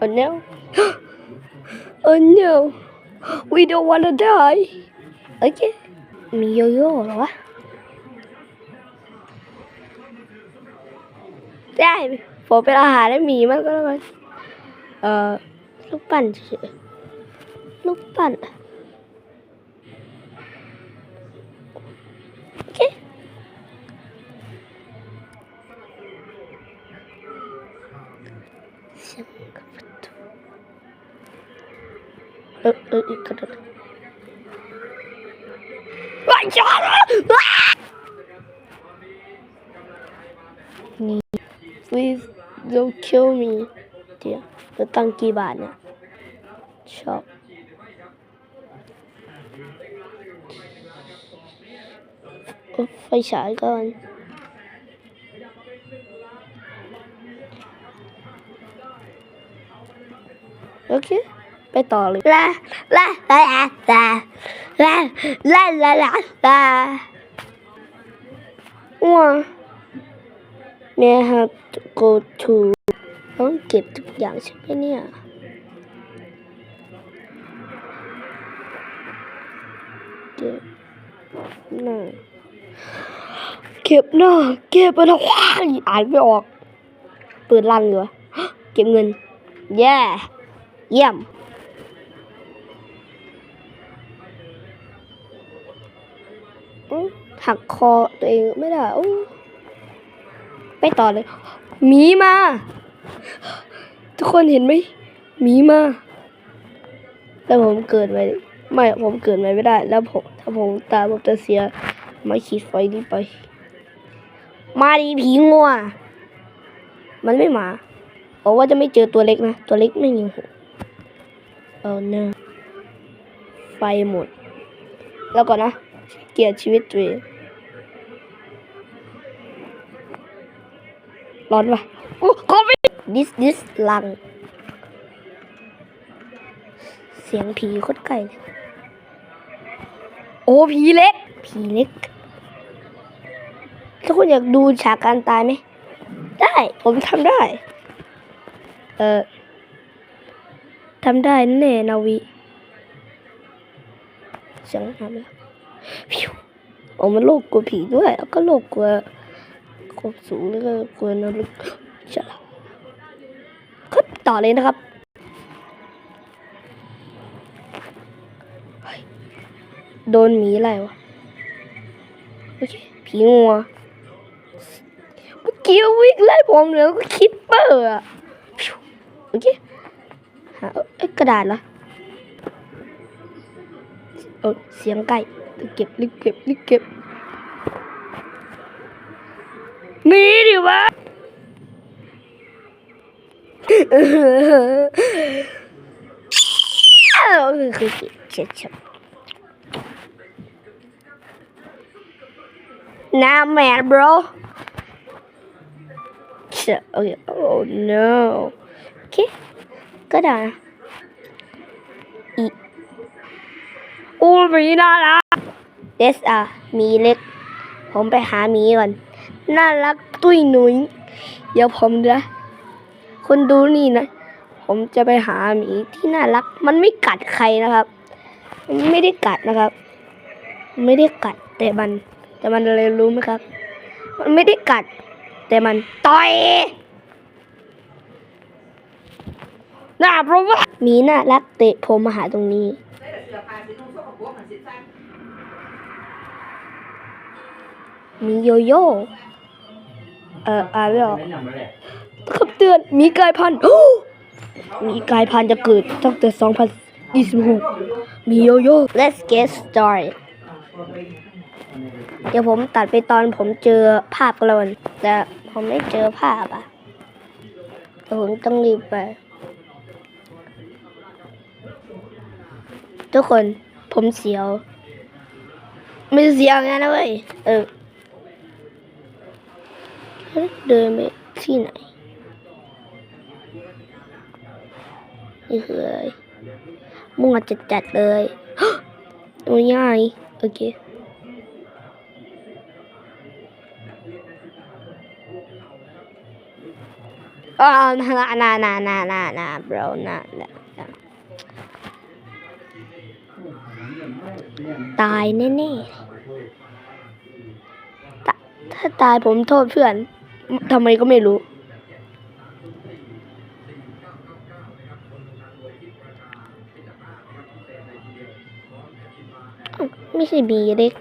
Oh no. oh no. We don't wanna die. Okay. มีโยโย่เหรอวะได้ผมเป็นอาหารให้หมีมันก็แล้วกันเอ่อลูกปั้นเฉยๆลูกปั้น Ờ, ờ, ờ, Ơ, Please don't kill me. dear nó tăng kỳ bản à. Shop. Ủa, phải sợ con. Okay. ทเนี่ยชอบเอาไฟฉายก่อนโอเคไปต่อเลยลาลาลาลาลาลาลาลาลาลาว้า May I have to go to ต้องเก็บทุกอย่างใช่ไหมเนี่ยเก็บหน้าเก็บหน้าเก็บไปแล้วว้ายอ่านไม่ออก เปิดลังอยู่วะเก็บเงินแย่เยี่ยม หักคอตัวเองไม่ได้อู้ไปต่อเลยหมีมา ทุกคนเห็นไหมหมีมา แล้วผมเกิดไว้ไม่ผมเกิดไว้ไม่ได้ แล้วผมถ้าผมตายผมจะเสียม้ขีดไฟนี้ไป มาดีผีงัวมันไม่มาบอกว่าจะไม่เจอตัวเล็กนะ ตัวเล็กไม่มีหัวเอาเนะไฟหมด แล้วก่อนนะ เกลียดชีวิตตัวเองร้อนปะโอ้โควิด this this ลัง เสียงผีโคตรไกลเลยโอ้ผีเล็ก ผีเล็ก ถ้าคุณอยากดูฉากการตายไหม ได้ ผมทำได้ เออทำได้แน่นาวีเสียงทำแล้ว พิวโอ้มันโลกกลัวผีด้วย แล้วก็โลกกลัวความสูงแล้วก็กลัวนรกใช่แล้วก็ต่อเลยนะครับโดนหมีอะไรวะโอเคผีงัวเมื่อกี้วิ่งไล่ผมเลยก็คิดเปอร์อะโอเคหาเอ้ยกระดาษเหรอเออเสียงไก่ เก็บรีบเก็บรีบเก็บนี่ดิวะคือเจ็บชับน้าแมน bro okay oh no okay ก็ได้อี Wolverine 啊！ เดสอะมีเล็ก ผมไปหาหมีก่อน น่ารักตุ้ยหนุยเดี๋ยวผมนะคนดูนี่นะ ผมจะไปหาหมีที่น่ารัก มันไม่กัดใครนะครับ มันไม่ได้กัดนะครับ ไม่ได้กัดแต่มัน แต่มันอะไรรู้ไหมครับ มันไม่ได้กัด แต่มันต่อยน่าเพราะว่าหมีน่ารักเตะผมมาหาตรงนี้ มีโยโย่เอ่ออ่านไม่ออกคำเตือนมีกลายพันธุ์มีกลายพันธุ์จะเกิดตั้งแต่2026มีโยโย่ Let's get started เดี๋ยวผมตัดไปตอนผมเจอภาพกระวนแต่ผมไม่เจอภาพอะแต่ผมต้องรีบไป ทุกคนผมเสียว ไม่เสียวงั้นนะเว้ยเออ เดินไปที่ไหนนี่คืออะไรมั่วจัดๆเลยโอ้ยง่ายโอเคอ่านานานานานานา bro นานาตายแน่ๆ ถ้าตายผมโทษเพื่อน ทำไมก็ไม่รู้ ไม่ใช่มีเล็ก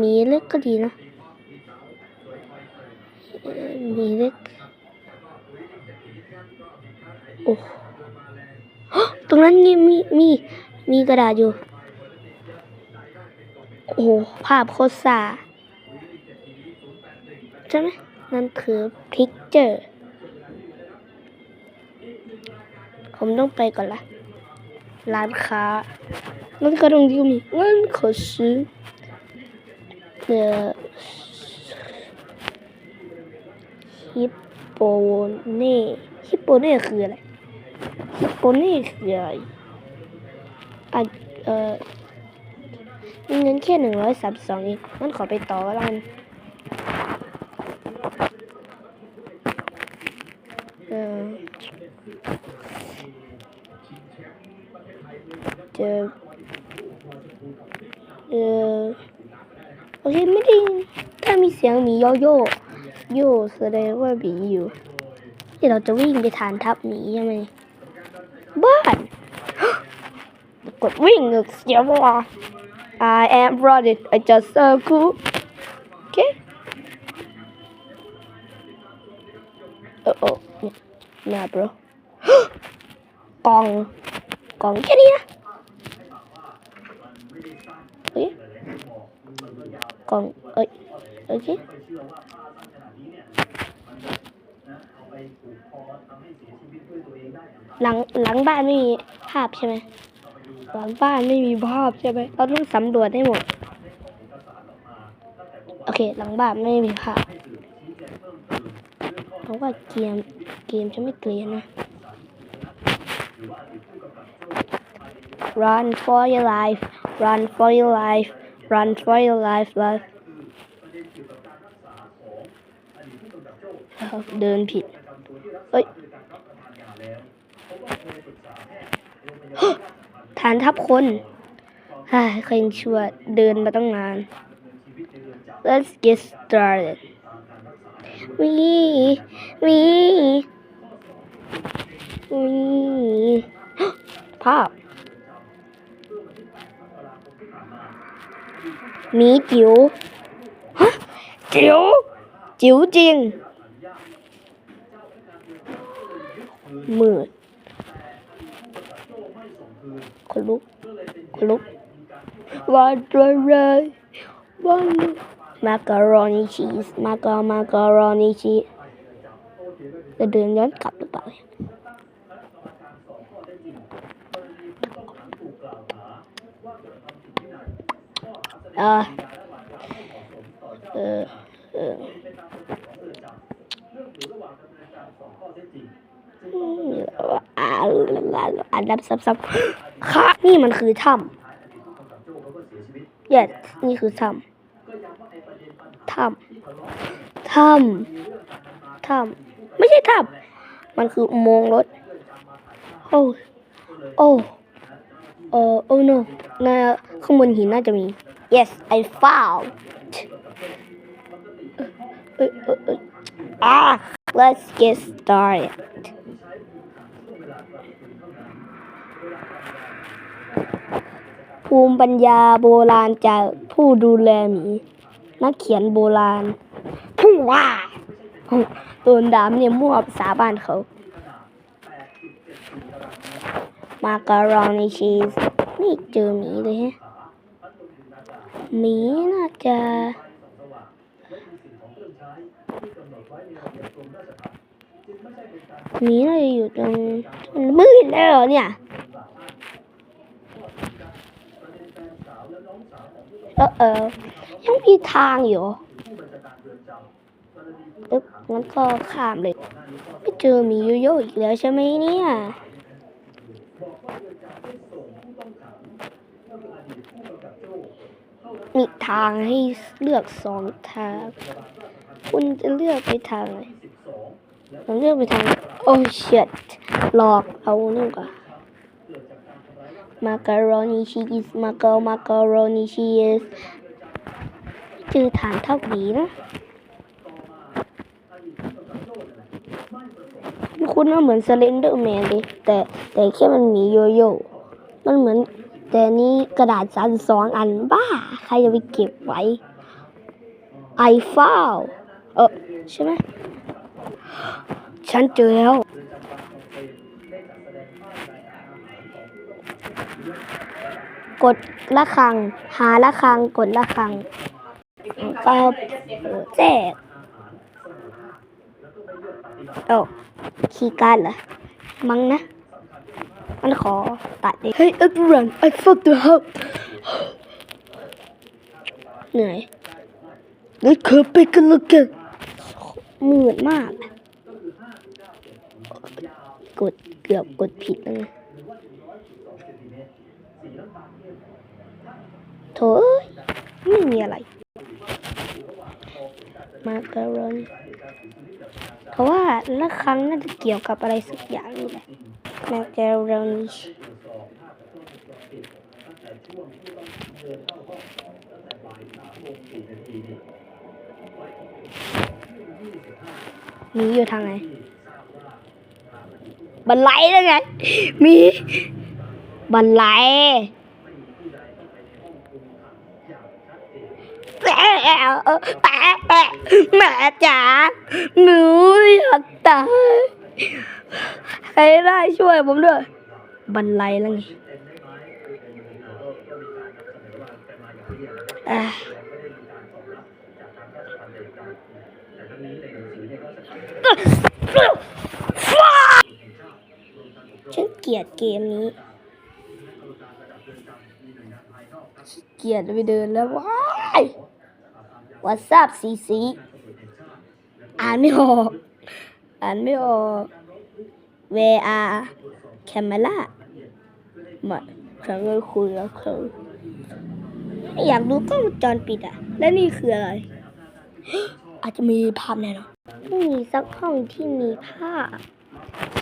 มีเล็กก็ดีนะมีเล็กโอ้ฮะตรงนั้นมีมีมีมีกระดาษอยู่ โอ้ภาพโคตรซาใช่ไหม นั่นคือพิกเจอร์ผมต้องไปก่อนละ ร้านค้าร้านค้าตรงนี้ก็มีเงินขอซื้อเอ่อฮิปโปเน่ฮิปโปเน่คืออะไร ฮิปโปเน่คืออะไรอะเอ่อมีเงินแค่หนึ่งร้อยสามสองเองงั้นขอไปต่อแล้วกันเออ เจอเออโอเคไม่ได้ถ้ามีเสียงหมีโยโย่โย่แสดงว่าหมีอยู่เดี๋ยวเราจะวิ่งไปทานทับหมีใช่ไหมบ้านกดวิ่งเสียเวลา I am running I just so cool โอเคโอ้โอ้เนี่ยน่า bro กล่องกล่องแค่นี้นะเฮ้ยกล่องเอ้ยโอเคหลังหลังบ้านไม่มีภาพใช่ไหมหลังบ้านไม่มีภาพใช่ไหมเราต้องสำรวจให้หมด โอเค หลังบ้านไม่มีภาพเพราะว่าเกมเกมจะไม่เกลียนนะ Run for your life Run for your life Run for your life life เดินผิด เอ้ยฐานทับคนฮ่าใครยังชั่วเดินมาตั้งนาน Let's get started วี วีวีภาพหมีจิ๋วฮะจิ๋วจิ๋วจริงมืดคลุกคลุกวันอะไรวันมาการอนีชีสมาการมาการอนีชีสจะเดินย้อนกลับหรือเปล่า เนี่ยเออเออเอออืมอ่าอ่าดับซับค่ะนี่มันคือถ้ำ yes นี่คือถ้ำ ถ้ำ ถ้ำ ถ้ำ ไม่ใช่ถ้ำ มันคืออุโมงค์รถ โอ้ โอ้ เออโอ้ no น่าข้างบนหินน่าจะมี yes I found เอยเอยเอยอะ let's get started ภูมิปัญญาโบราณจากผู้ดูแลหมี นักเขียนโบราณผู้ว่าโดนดามเนี่ยมั่วภาษาบ้านเขา มาการอนีชีส นี่เจอหมีเลยฮะ หมีน่าจะหมีน่าจะอยู่ตรงมืดแล้วเหรอเนี่ยเออเออยังมีทางอยู่อึ๊บงั้นก็ข้ามเลย ไม่เจอมีโยโย่อีกแล้วใช่ไหมเนี่ย มีทางให้เลือกสองทาง คุณจะเลือกไปทางไหนผมเลือกไปทางโอ้เชิดหลอกเอานี่ก่อนมาการ o นีชีสมาเกลมาการ o นีชีสชื่อฐานเท่าดีนะคุณว่าเหมือนสเลนเดอร์แมนเลยแต่แต่แค่มันมีโยโย่มันเหมือน แต่นี่กระดาษสันสองอันบ้า ใครจะไปเก็บไว้ไอฟ้าวเออใช่ไหมฉันเจอแล้ว กดละครัง หาละครัง กดละครังก็แจกโอ้คีย์การ์ดเหรอ มั้งนะ มันขอตัดดิ Hey everyone I found the house เหนื่อย Let's go take a look at มืดมาก กดเกือบกดผิดแล้วไงโถเอ้ยไม่มีอะไร มาการอนเพราะว่าละครั้งน่าจะเกี่ยวกับอะไรสักอย่างนี่แหละ มาการอนมีอยู่ทางไหน บันไลแล้วไง มี บันไลแปะแปะแม่จ๋าหนูอยากตาย ใครได้ช่วยผมด้วย บันไลแล้วไงอะฉันเกลียดเกมนี้เกลียดไปเดินแล้วว้ายวัทราบสีสี อ่านไม่ออก อ่านไม่ออก Where are camera มาฉันก็คุยแล้วเขาอยากดูกล้องวงจรปิดอะแล้วนี่คืออะไร อาจจะมีภาพแน่นอนไม่มีสักห้องที่มีภาพ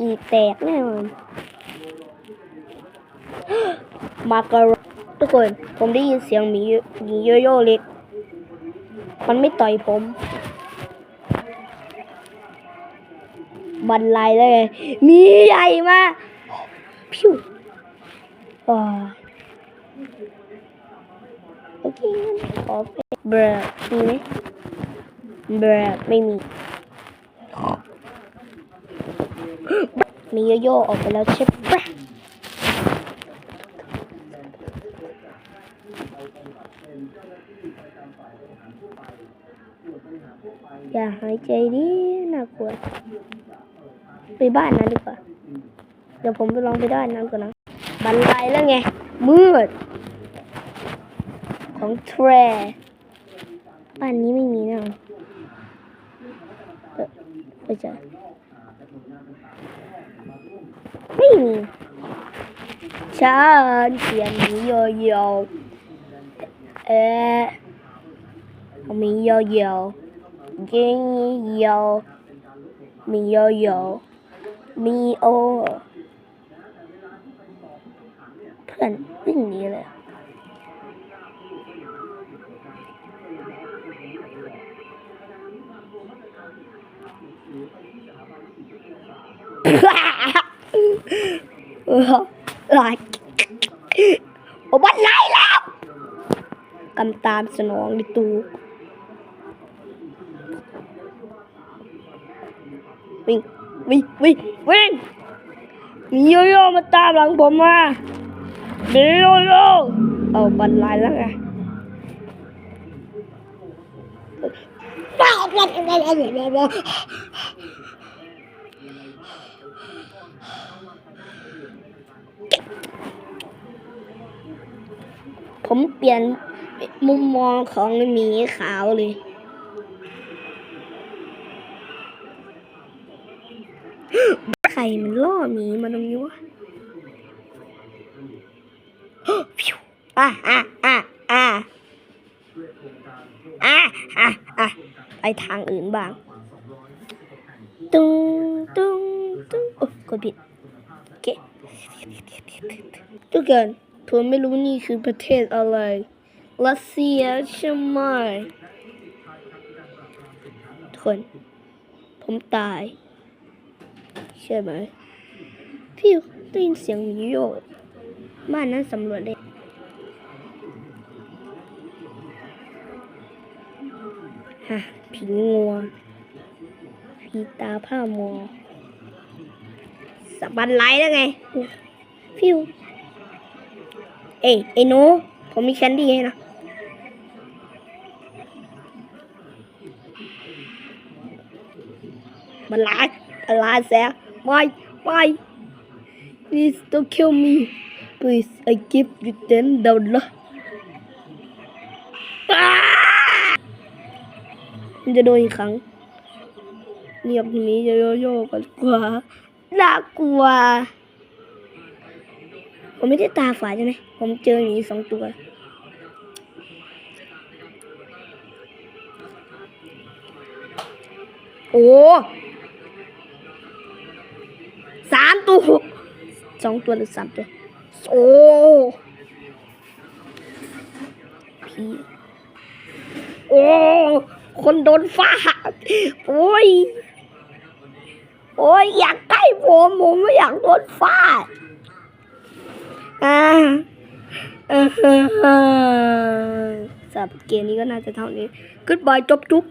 อีแตกแน่นอนมาการทุกคน ผมได้ยินเสียงหมีหมีโยโย่เล็ก มันไม่ต่อยผม บันไลเลย มีใหญ่มาพิวอ่าโอเคขอเป็นเบรดมีไหมเบรดไม่มี มีโยโย่ออกไปแล้วใช่ปะอย่าหายใจดิน่ากลัว ไปบ้านนั้นดีกว่า เดี๋ยวผมไปลองไปด้านนั้นก่อนนะ บันไดแล้วไง มืด ของแทรบ้านนี้ไม่มีนะเออไม่ใช่ไม่มีฉันเขียนมีโยโย่เอ๊ะมีโยโย่ยิงโยมีโยโย่ มีโอ เพื่อนวิ่งหนีเลยลายโอ้บันไลแล้วกำตามสนองในตูวิ่ง วิ่งวิ่งวิ่งมีโยโย่มาตามหลังผมมามีโยโย่เอาบันไลแล้วไงผมเปลี่ยนมุมมองของหมีขาวเลย ใค รมันล่อหมีมาตรงนี้วะฟิวอะอะอะอะอะอะอะไปทางอื่นบ้างตึงตึงตึงโอ้กดผิดโอเคทุกคนผมไม่รู้นี่คือประเทศอะไร รัสเซียใช่ไหมทุกคน ผมตาย ใช่ไหมพี่ได้ยินเสียงหมีโยบ้านนั้นสำรวจเลยฮะผีงัวผีตาผ้ามัวสะบันไหลแล้วไง ฟิว เอ้ยไอ้นูผมมีแคนดี้ให้นะมันลายลายแซ่ ไม่ไม่ please don't kill me please I give you ten dollar มันจะโดนอีกครั้งเงียบนี้จะโยโย่กันกว่าน่ากลัว ผมไม่ได้ตาฝาดใช่ไหมผมเจอหมีสองตัวโอ้ ตัวสองตัวหรือสามตัว โอ้พีโอ้ คนโดนฟาดโอ้ย โอ้ย อยากใกล้ผมผมไม่อยากโดนฟาดอ่าสำหรับเกมนี้ก็น่าจะเท่านี้ Goodbye จบจุ๊บ